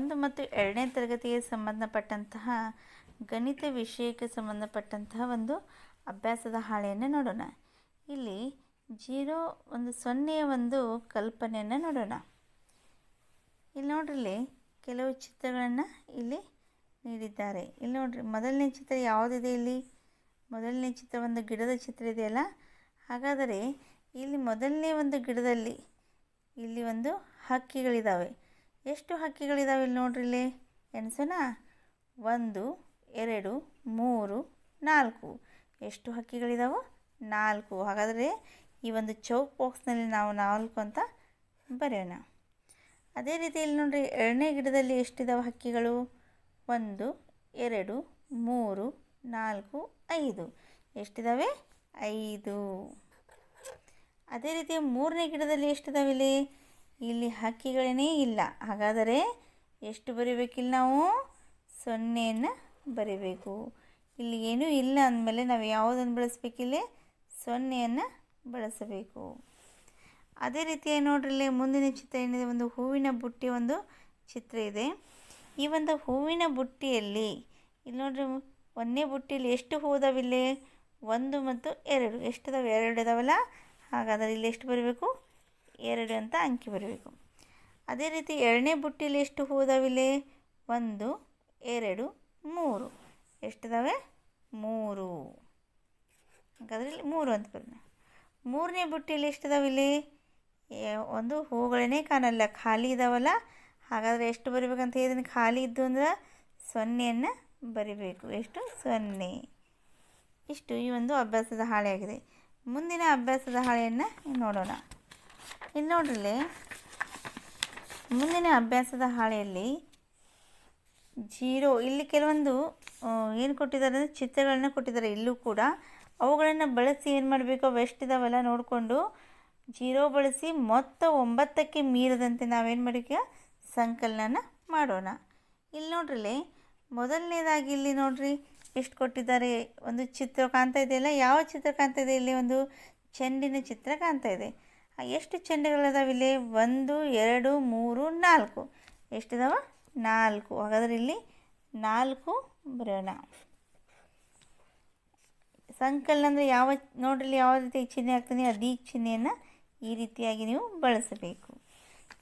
ಒಂದು ಮತ್ತು ಎರಡನೇ ತರಗತಿಗೆ ಸಂಬಂಧಪಟ್ಟಂತಹ ಗಣಿತ ವಿಷಯಕ್ಕೆ ಸಂಬಂಧಪಟ್ಟಂತಹ ಒಂದು ಅಭ್ಯಾಸದ ಹಾಳೆಯನ್ನು ನೋಡೋಣ. ಇಲ್ಲಿ ಜೀರೋ ಒಂದು ಸೊನ್ನೆಯ ಒಂದು ಕಲ್ಪನೆಯನ್ನು ನೋಡೋಣ. ಇಲ್ಲಿ ನೋಡ್ರಿ ಕೆಲವು ಚಿತ್ರಗಳನ್ನು ಇಲ್ಲಿ ನೀಡಿದ್ದಾರೆ. ಇಲ್ಲಿ ನೋಡ್ರಿ, ಮೊದಲನೇ ಚಿತ್ರ ಯಾವುದಿದೆ ಇಲ್ಲಿ? ಮೊದಲನೇ ಚಿತ್ರ ಒಂದು ಗಿಡದ ಚಿತ್ರ ಇದೆಯಲ್ಲ? ಹಾಗಾದರೆ ಇಲ್ಲಿ ಮೊದಲನೇ ಒಂದು ಗಿಡದಲ್ಲಿ ಇಲ್ಲಿ ಒಂದು ಹಕ್ಕಿಗಳಿದ್ದಾವೆ ಎಷ್ಟು ಹಕ್ಕಿಗಳಿದಾವೆ ಇಲ್ಲಿ ನೋಡ್ರಿ ಇಲ್ಲಿ? ಎಣಿಸೋಣ ಒಂದು, ಎರಡು, ಮೂರು, ನಾಲ್ಕು. ಎಷ್ಟು ಹಕ್ಕಿಗಳಿದಾವೆ? ನಾಲ್ಕು. ಹಾಗಾದರೆ ಈ ಒಂದು ಚೌಕ್ ಬಾಕ್ಸ್ನಲ್ಲಿ ನಾವು ನಾಲ್ಕು ಅಂತ ಬರೆಯೋಣ. ಅದೇ ರೀತಿ ಇಲ್ಲಿ ನೋಡ್ರಿ ಎರಡನೇ ಗಿಡದಲ್ಲಿ ಎಷ್ಟಿದಾವೆ ಹಕ್ಕಿಗಳು? ಒಂದು, ಎರಡು, ಮೂರು, ನಾಲ್ಕು, ಐದು. ಎಷ್ಟಿದಾವೆ? ಐದು. ಅದೇ ರೀತಿ ಮೂರನೇ ಗಿಡದಲ್ಲಿ ಎಷ್ಟಿದಾವೆ ಇಲ್ಲಿ? ಇಲ್ಲಿ ಹಕ್ಕಿಗಳೇ ಇಲ್ಲ. ಹಾಗಾದರೆ ಎಷ್ಟು ಬರೀಬೇಕಿಲ್ಲ ನಾವು? ಸೊನ್ನೆಯನ್ನು ಬರಿಬೇಕು. ಇಲ್ಲಿ ಏನೂ ಇಲ್ಲ ಅಂದಮೇಲೆ ನಾವು ಯಾವುದನ್ನು ಬಳಸಬೇಕಿಲ್ಲ? ಸೊನ್ನೆಯನ್ನು ಬಳಸಬೇಕು. ಅದೇ ರೀತಿಯಾಗಿ ನೋಡ್ರಿ, ಇಲ್ಲಿ ಮುಂದಿನ ಚಿತ್ರ ಏನಿದೆ? ಒಂದು ಹೂವಿನ ಬುಟ್ಟಿ ಒಂದು ಚಿತ್ರ ಇದೆ. ಈ ಒಂದು ಹೂವಿನ ಬುಟ್ಟಿಯಲ್ಲಿ ಇಲ್ಲಿ ನೋಡ್ರಿ ಒಂದನೇ ಬುಟ್ಟಿಯಲ್ಲಿ ಎಷ್ಟು ಹೂದವಿಲ್ಲೇ? ಒಂದು ಮತ್ತು ಎರಡು. ಎಷ್ಟಿದಾವೆ? ಎರಡು ಇದಾವಲ್ಲ? ಹಾಗಾದರೆ ಇಲ್ಲಿ ಎಷ್ಟು ಬರಬೇಕು? ಎರಡು ಅಂತ ಅಂಕಿ ಬರಬೇಕು. ಅದೇ ರೀತಿ ಎರಡನೇ ಬುಟ್ಟಿಲಿ ಎಷ್ಟು ಹೂದಾವಿಲ್ಲಿ? ಒಂದು, ಎರಡು, ಮೂರು. ಎಷ್ಟಿದಾವೆ? ಮೂರು. ಹಾಗಾದ್ರೆ ಇಲ್ಲಿ ಮೂರು ಅಂತ ಬರೋಣ. ಮೂರನೇ ಬುಟ್ಟಿಲಿ ಎಷ್ಟಿದಾವಿಲ್ಲಿ? ಒಂದು ಹೂಗಳೇ ಕಾಣಲ್ಲ, ಖಾಲಿ ಇದಾವಲ್ಲ? ಹಾಗಾದರೆ ಎಷ್ಟು ಬರಿಬೇಕಂತ ಹೇಳಿದ್ರೆ ಖಾಲಿ ಇದ್ದು ಅಂದ್ರೆ ಸೊನ್ನೆಯನ್ನು ಬರಿಬೇಕು. ಎಷ್ಟು? ಸೊನ್ನೆ. ಇಷ್ಟು ಈ ಒಂದು ಅಭ್ಯಾಸದ ಹಾಳೆಯಾಗಿದೆ. ಮುಂದಿನ ಅಭ್ಯಾಸದ ಹಾಳೆಯನ್ನು ನೋಡೋಣ. ಇಲ್ಲಿ ನೋಡ್ರಿ. ಮುಂದಿನ ಅಭ್ಯಾಸದ ಹಾಳೆಯಲ್ಲಿ ಜೀರೋ, ಇಲ್ಲಿ ಕೆಲವೊಂದು ಏನು ಕೊಟ್ಟಿದ್ದಾರೆ ಅಂದರೆ ಚಿತ್ರಗಳನ್ನ ಕೊಟ್ಟಿದ್ದಾರೆ. ಇಲ್ಲೂ ಕೂಡ ಅವುಗಳನ್ನು ಬಳಸಿ ಏನು ಮಾಡಬೇಕು? ವೆಸ್ಟ್ ಇದಾವೆಲ್ಲ, ನೋಡಿಕೊಂಡು. ಜೀರೋ ಬಳಸಿ ಮೊತ್ತ ಒಂಬತ್ತಕ್ಕೆ ಮೀರದಂತೆ ನಾವೇನು ಮಾಡಬೇಕು ಸಂಕಲನ ಮಾಡೋಣ. ಇಲ್ಲಿ ನೋಡ್ರಿ ಮೊದಲನೇದಾಗಿ ಇಲ್ಲಿ ನೋಡ್ರಿ, ಎಷ್ಟು ಕೊಟ್ಟಿದ್ದಾರೆ? ಒಂದು ಚಿತ್ರ ಕಾಣ್ತಾ ಇದೆಯಲ್ಲ, ಯಾವ ಚಿತ್ರ ಕಾಣ್ತಾ ಇದೆ? ಇಲ್ಲಿ ಒಂದು ಚೆಂಡಿನ ಚಿತ್ರ ಕಾಣ್ತಾ ಇದೆ. ಎಷ್ಟು ಚೆಂಡುಗಳಿದಾವೆ ಇಲ್ಲಿ? ಒಂದು, ಎರಡು, ಮೂರು, ನಾಲ್ಕು. ಎಷ್ಟಿದಾವ? ನಾಲ್ಕು. ಹಾಗಾದ್ರೆ ಇಲ್ಲಿ ನಾಲ್ಕು ಬರೋಣ ಸಂಕಲನ ಅಂದರೆ ಯಾವ, ನೋಡ್ರಿ ಇಲ್ಲಿ ಯಾವ ರೀತಿ ಚಿಹ್ನೆ ಆಗ್ತದೆ ಅದೀಗ ಚಿಹ್ನೆಯನ್ನು ಈ ರೀತಿಯಾಗಿ ನೀವು ಬಳಸಬೇಕು.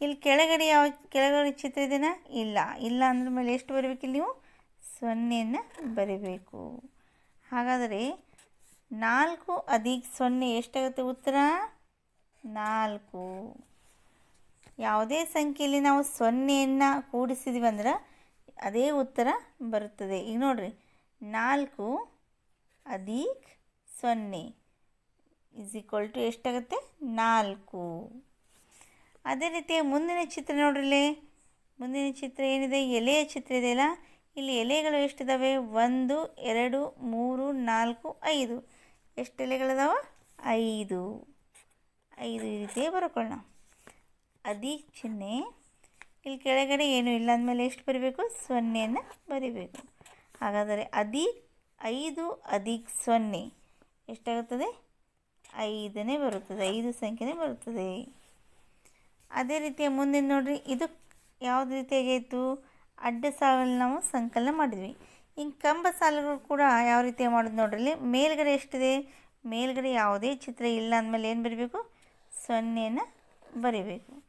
ಇಲ್ಲಿ ಕೆಳಗಡೆ ಯಾವ, ಕೆಳಗಡೆ ಚಿತ್ರ ಇದೆಯಾ ಇಲ್ಲ. ಇಲ್ಲ ಅಂದ್ರ ಮೇಲೆ ಎಷ್ಟು ಬರಬೇಕು ನೀವು? ಸೊನ್ನೆಯನ್ನು ಬರೀಬೇಕು. ಹಾಗಾದರೆ ನಾಲ್ಕು ಅಧಿಕ ಸೊನ್ನೆ ಎಷ್ಟಾಗುತ್ತೆ ಉತ್ತರ? ನಾಲ್ಕು. ಯಾವುದೇ ಸಂಖ್ಯೆಯಲ್ಲಿ ನಾವು ಸೊನ್ನೆಯನ್ನು ಕೂಡಿಸಿದ್ವಿ ಅಂದ್ರೆ ಅದೇ ಉತ್ತರ ಬರುತ್ತದೆ. ಈಗ ನೋಡಿರಿ, ನಾಲ್ಕು ಅಧಿಕ ಸೊನ್ನೆ. ಇಸ್ ಈಕ್ವಲ್ ಟು ಎಷ್ಟಾಗುತ್ತೆ? ನಾಲ್ಕು. ಅದೇ ರೀತಿ ಮುಂದಿನ ಚಿತ್ರ ನೋಡ್ರಿಲ್ಲೇ ಮುಂದಿನ ಚಿತ್ರ ಏನಿದೆ? ಎಲೆಯ ಚಿತ್ರ ಇದೆಯಲ್ಲ ಇಲ್ಲಿ ಎಲೆಗಳು ಎಷ್ಟಿದ್ದಾವೆ ಒಂದು, ಎರಡು, ಮೂರು, ನಾಲ್ಕು, ಐದು. ಎಷ್ಟು ಎಲೆಗಳಿದಾವ? ಐದು. ಐದು ಈ ರೀತಿ ಬರ್ಕೊಳ್ಳೋಣ. ಅದಿ ಚಿಹ್ನೆ. ಇಲ್ಲಿ ಕೆಳಗಡೆ ಏನು ಇಲ್ಲ ಅಂದಮೇಲೆ ಎಷ್ಟು ಬರೀಬೇಕು? ಸೊನ್ನೆಯನ್ನು ಬರಿಬೇಕು. ಹಾಗಾದರೆ ಅದಿ ಐದು ಅಧಿಕ ಸೊನ್ನೆ. ಎಷ್ಟಾಗುತ್ತದೆ? ಐದನೇ ಬರುತ್ತದೆ. ಐದು ಸಂಖ್ಯೆನೇ ಬರುತ್ತದೆ. ಅದೇ ರೀತಿಯ ಮುಂದಿನ ನೋಡಿರಿ, ಇದು ಯಾವ್ದು ರೀತಿಯಾಗಿತ್ತು ಅಡ್ಡ ಸಾಲಲ್ಲಿ ನಾವು ಸಂಕಲನ ಮಾಡಿದ್ವಿ. ಹಿಂಗೆ ಕಂಬ ಸಾಲುಗಳು ಕೂಡ ಯಾವ ರೀತಿ ಮಾಡೋದು ನೋಡ್ರಿ ಮೇಲ್ಗಡೆ ಎಷ್ಟಿದೆ? ಮೇಲ್ಗಡೆ ಯಾವುದೇ ಚಿತ್ರ ಇಲ್ಲ ಅಂದಮೇಲೆ ಏನು ಬರೀಬೇಕು? ಸೊನ್ನೆಯನ್ನು ಬರಿಬೇಕು.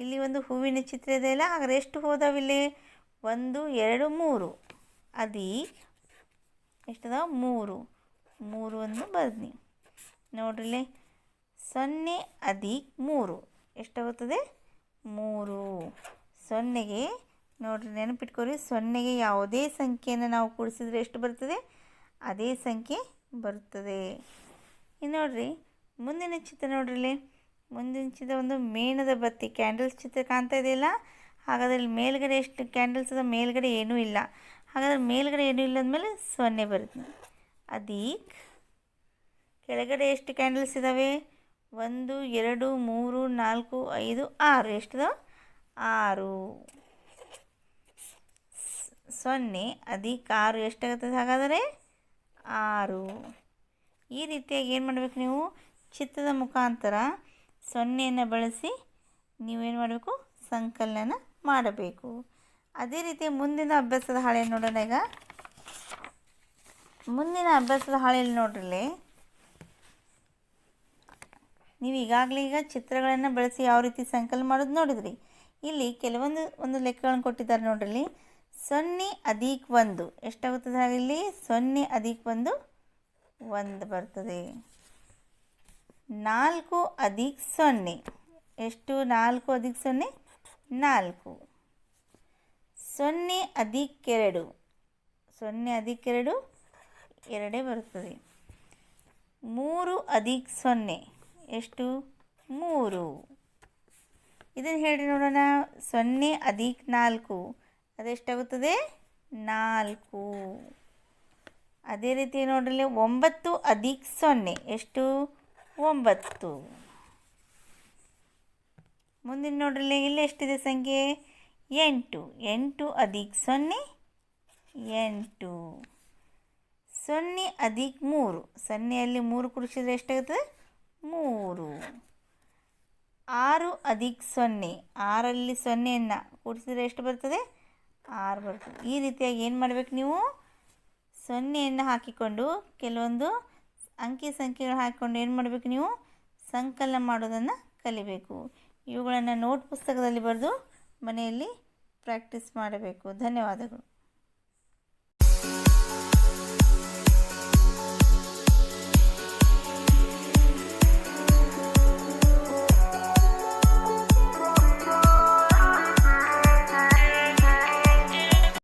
ಇಲ್ಲಿ ಒಂದು ಹೂವಿನ ಚಿತ್ರ ಇದೆಯಲ್ಲ ಆದರೆ ಎಷ್ಟು ಹೋದಾವಿಲ್ಲಿ ಒಂದು, ಎರಡು, ಮೂರು. ಅದಿ ಎಷ್ಟದ? ಮೂರು. ಮೂರು ಒಂದು ಬರ್ದಿ ನೋಡ್ರಿಲ್ಲಿ ಸೊನ್ನೆ, ಅದಿ, ಮೂರು. ಎಷ್ಟಾಗುತ್ತದೆ ಮೂರು. ಸೊನ್ನೆಗೆ, ನೋಡ್ರಿ ನೆನಪಿಟ್ಕೊರಿ, ಸೊನ್ನೆಗೆ ಯಾವುದೇ ಸಂಖ್ಯೆಯನ್ನು ನಾವು ಕೂಡಿಸಿದ್ರೆ ಎಷ್ಟು ಬರ್ತದೆ? ಅದೇ ಸಂಖ್ಯೆ ಬರುತ್ತದೆ ಇನ್ನು ನೋಡ್ರಿ, ಮುಂದಿನ ಚಿತ್ರ ನೋಡ್ರಿಲಿ ಮುಂದಿನ ಚಿತ್ರ ಒಂದು ಮೇಣದ ಬತ್ತಿ. ಕ್ಯಾಂಡಲ್ಸ್ ಚಿತ್ರ ಕಾಣ್ತಾ ಇದೆಯಲ್ಲ? ಹಾಗಾದ್ರೆ ಮೇಲ್ಗಡೆ ಎಷ್ಟು ಕ್ಯಾಂಡಲ್ಸ್ ಅದ ಮೇಲ್ಗಡೆ ಏನೂ ಇಲ್ಲ. ಹಾಗಾದ್ರೆ ಮೇಲ್ಗಡೆ ಏನೂ ಇಲ್ಲ ಅಂದಮೇಲೆ ಸೊನ್ನೆ ಬರುತ್ತೆ. ಅದೀಕ್ ಕೆಳಗಡೆ ಎಷ್ಟು ಕ್ಯಾಂಡಲ್ಸ್ ಇದ್ದಾವೆ ಒಂದು, ಎರಡು, ಮೂರು, ನಾಲ್ಕು, ಐದು, ಆರು. ಎಷ್ಟಿದ? ಆರು. ಸೊನ್ನೆ. ಅದೀಕ್ ಆರು ಎಷ್ಟಾಗುತ್ತದೆ ಹಾಗಾದರೆ? ಆರು. ಈ ರೀತಿಯಾಗಿ ಏನು ಮಾಡಬೇಕು ನೀವು? ಚಿತ್ರದ ಮುಖಾಂತರ ಸೊನ್ನೆಯನ್ನು ಬಳಸಿ ನೀವೇನು ಮಾಡಬೇಕು? ಸಂಕಲನ ಮಾಡಬೇಕು. ಅದೇ ರೀತಿ ಮುಂದಿನ ಅಭ್ಯಾಸದ ಹಾಳೆ ನೋಡೋಣ ಈಗ. ಮುಂದಿನ ಅಭ್ಯಾಸದ ಹಾಳೆಯಲ್ಲಿ ನೋಡ್ರಿ ನೀವು ಈಗಾಗಲೇ ಈಗ ಚಿತ್ರಗಳನ್ನು ಬಳಸಿ ಯಾವ ರೀತಿ ಸಂಕಲನ ಮಾಡೋದು ನೋಡಿದ್ರಿ? ಇಲ್ಲಿ ಕೆಲವೊಂದು ಒಂದು ಲೆಕ್ಕಗಳನ್ನು ಕೊಟ್ಟಿದ್ದಾರೆ ನೋಡ್ರಿ ಸೊನ್ನೆ ಅಧಿಕ ಒಂದು. ಎಷ್ಟಾಗುತ್ತದೆ ಇಲ್ಲಿ? ಸೊನ್ನೆ ಅಧಿಕ ಒಂದು ಒಂದು ಬರ್ತದೆ. ನಾಲ್ಕು ಅಧಿಕ್ ಸೊನ್ನೆ. ಎಷ್ಟು? ನಾಲ್ಕು ಅಧಿಕ್ ಸೊನ್ನೆ? ನಾಲ್ಕು. ಸೊನ್ನೆ ಅಧಿಕೆರಡು ಸೊನ್ನೆ ಅಧಿಕೆರಡು ಎರಡೇ ಬರುತ್ತದೆ. ಮೂರು ಅಧಿಕ ಸೊನ್ನೆ. ಎಷ್ಟು? ಮೂರು. ಇದನ್ನು ಹೇಳಿ ನೋಡೋಣ. ಸೊನ್ನೆ ಅಧಿಕ ನಾಲ್ಕು. ಅದೆಷ್ಟಾಗುತ್ತದೆ? ನಾಲ್ಕು. ಅದೇ ರೀತಿ ನೋಡಲಿ ಒಂಬತ್ತು ಅಧಿಕ ಸೊನ್ನೆ. ಎಷ್ಟು? ಒಂಬತ್ತು. ಮುಂದಿನ ನೋಡ್ರಲ್ಲಿ ಇಲ್ಲಿ ಎಷ್ಟಿದೆ ಸಂಖ್ಯೆ? ಎಂಟು. ಎಂಟು ಅಧಿಕ ಸೊನ್ನೆ, ಎಂಟು. ಸೊನ್ನೆ ಅಧಿಕ ಮೂರು. ಸೊನ್ನೆಯಲ್ಲಿ ಮೂರು ಕುಡಿಸಿದ್ರೆ ಎಷ್ಟಾಗುತ್ತದೆ ಮೂರು. ಆರು ಅಧಿಕ ಸೊನ್ನೆ. ಆರಲ್ಲಿ ಸೊನ್ನೆಯನ್ನು ಕೂಡಿಸಿದ್ರೆ ಎಷ್ಟು ಬರ್ತದೆ? ಆರು ಬರ್ತದೆ. ಈ ರೀತಿಯಾಗಿ ಏನು ಮಾಡಬೇಕು ನೀವು? ಸೊನ್ನೆಯನ್ನು ಹಾಕಿಕೊಂಡು ಕೆಲವೊಂದು ಅಂಕಿ ಸಂಖ್ಯೆಗಳು ಹಾಕ್ಕೊಂಡು ಏನು ಮಾಡಬೇಕು ನೀವು? ಸಂಕಲನ ಮಾಡೋದನ್ನು ಕಲಿಬೇಕು. ಇವುಗಳನ್ನು ನೋಟ್ ಪುಸ್ತಕದಲ್ಲಿ ಬರೆದು ಮನೆಯಲ್ಲಿ ಪ್ರಾಕ್ಟೀಸ್ ಮಾಡಬೇಕು. ಧನ್ಯವಾದಗಳು.